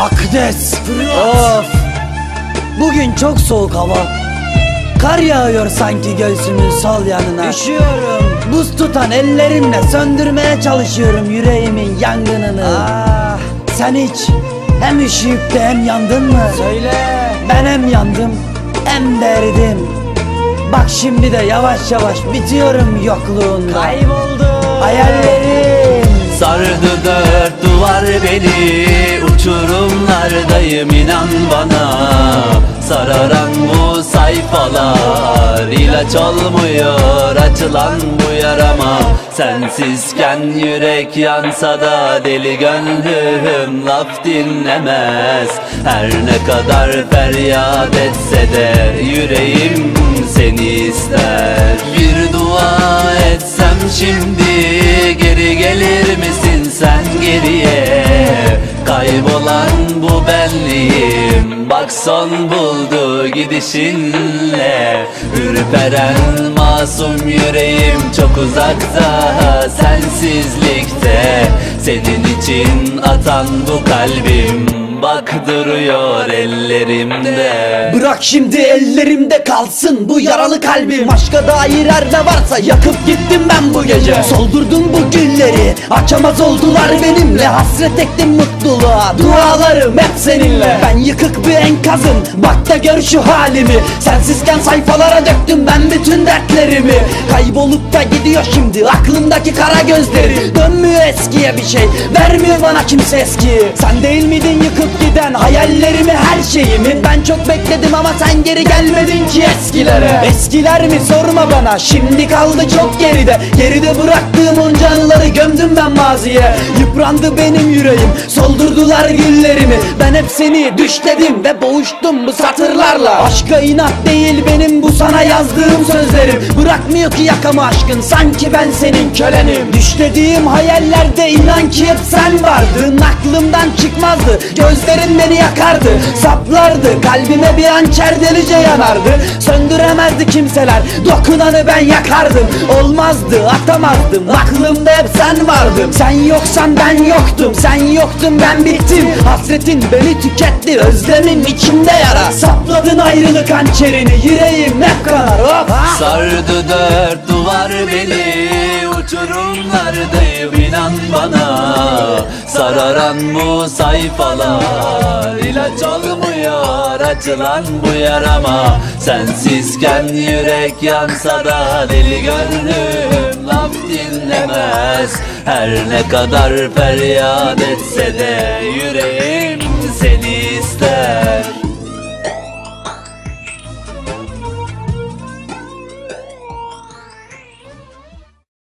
Akdes. Of. Bugün çok soğuk hava. Kar yağıyor sanki göğsümün sol yanına. Üşüyorum. Buz tutan ellerimle söndürmeye çalışıyorum yüreğimin yangınını. Ah. Sen hiç hem üşüyüp de hem yandın mı? Söyle. Ben hem yandım hem derdim Bak şimdi de yavaş yavaş bitiyorum yokluğunda. Kayboldum. Hayallerim. Sardı dört duvar beni Uçurumlardayım inan bana. Sararan bu sayfalar ilaç olmuyor açılan bu yarama. Sensizken yürek yansa da deli gönlüm laf dinlemez. Her ne kadar feryat etse de yüreğim seni ister. Bir dua etsem şimdi Kaybolan bu benliğim. Bak son buldu gidişinle. Ürperen masum yüreğim çok uzakta Sensizlikte. Senin için atan bu kalbim Bak duruyor ellerimde. Bırak şimdi ellerimde kalsın bu yaralı kalbim. Aşka dair her ne varsa yakıp gittim ben bu gece. Soldurdum bu gülleri açamaz oldular benimle. Hasret ektim mutluluğa dualarım hep seninle. Ben yıkık bir enkazım bak da gör şu halimi. Sensizken sayfalara döktüm ben bütün dertlerimi. Kaybolup da gidiyor şimdi aklımdaki kara gözleri Dönmüyor eskiye bir şey. Vermiyor bana kimse eski. Sen değil miydin yıkıp giden hayallerimi her şeyimi? Ben çok bekledim ama sen geri gelmedin ki eskilere. Eskiler mi? Sorma bana. Şimdi kaldı çok geride. Geride bıraktığım onca anıları gömdüm ben maziye. Yıprandı benim yüreğim. Soldurdular güllerimi. Ben hep seni düşledim ve boğuştum bu satırlarla. Aşka inat değil benim bu sana yazdığım sözlerim. Bırakmıyor ki yakamı aşkın. Sanki ben senin kölenim. Düşlediğim hayallerde inan ki hep sen vardın. Aklımdan çıkmazdı gözlerin beni yakardı. Saplardı kalbime bir hançer delice yanardı. Söndüremezdi kimseler dokunanı ben yakardım. Olmazdı atamazdım aklımda hep sen vardın. Sen yoksan ben yoktum sen yoktun ben bittim. Hasretin beni tüketti özlemim içimde yara. Sapladın ayrılık hançerini yüreğim hep kanar ah! Sardı dört duvar beni Uçurumlardayım inan bana Sararan bu sayfalar. İlaç olmuyor açılan bu yarama. Sensizken yürek yansa da deli gönlüm laf dinlemez. Her ne kadar feryat etse de yüreğim